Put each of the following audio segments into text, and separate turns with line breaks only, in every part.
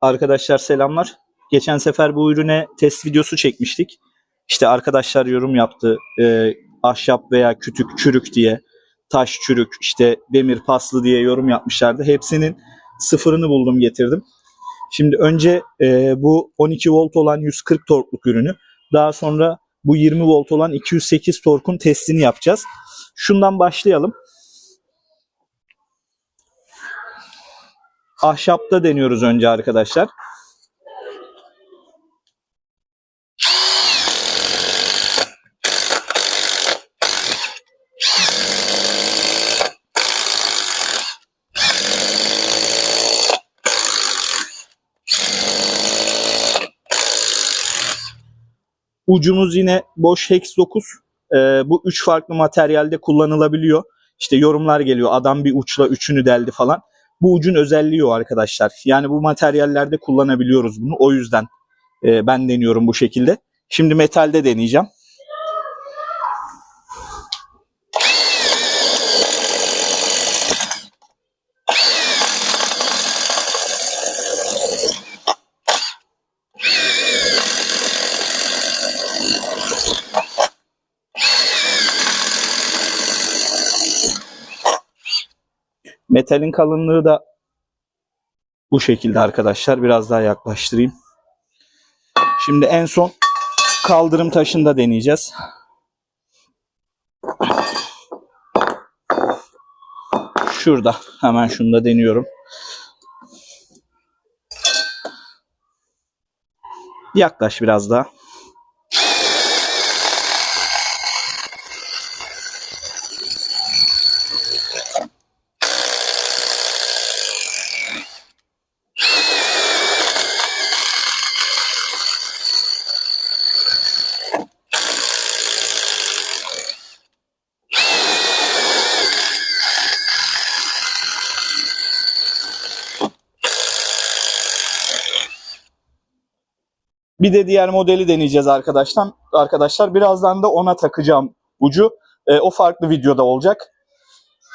Arkadaşlar selamlar. Geçen sefer bu ürüne test videosu çekmiştik. İşte arkadaşlar yorum yaptı. Ee, ahşap veya kütük çürük diye, taş çürük, işte demir paslı diye yorum yapmışlardı. Hepsinin sıfırını buldum getirdim. Şimdi önce e, bu 12 volt olan 140 torkluk ürünü, daha sonra bu 20 volt olan 208 torkun testini yapacağız. Şundan başlayalım. Ahşapta deniyoruz önce arkadaşlar. Ucumuz yine boş hex 9. Ee, bu üç farklı materyalde kullanılabiliyor. İşte yorumlar geliyor. Adam bir uçla üçünü deldi falan. Bu ucun özelliği o arkadaşlar. Yani bu materyallerde kullanabiliyoruz bunu. O yüzden e, ben deniyorum bu şekilde. Şimdi metalde deneyeceğim. Metalin kalınlığı da bu şekilde arkadaşlar. Biraz daha yaklaştırayım. Şimdi en son kaldırım taşında deneyeceğiz. Şurada. Hemen şunu da deniyorum. Yaklaş biraz daha. Bir de diğer modeli deneyeceğiz arkadaşlar. Arkadaşlar birazdan da ona takacağım ucu. E, o farklı videoda olacak.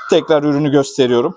Tekrar ürünü gösteriyorum.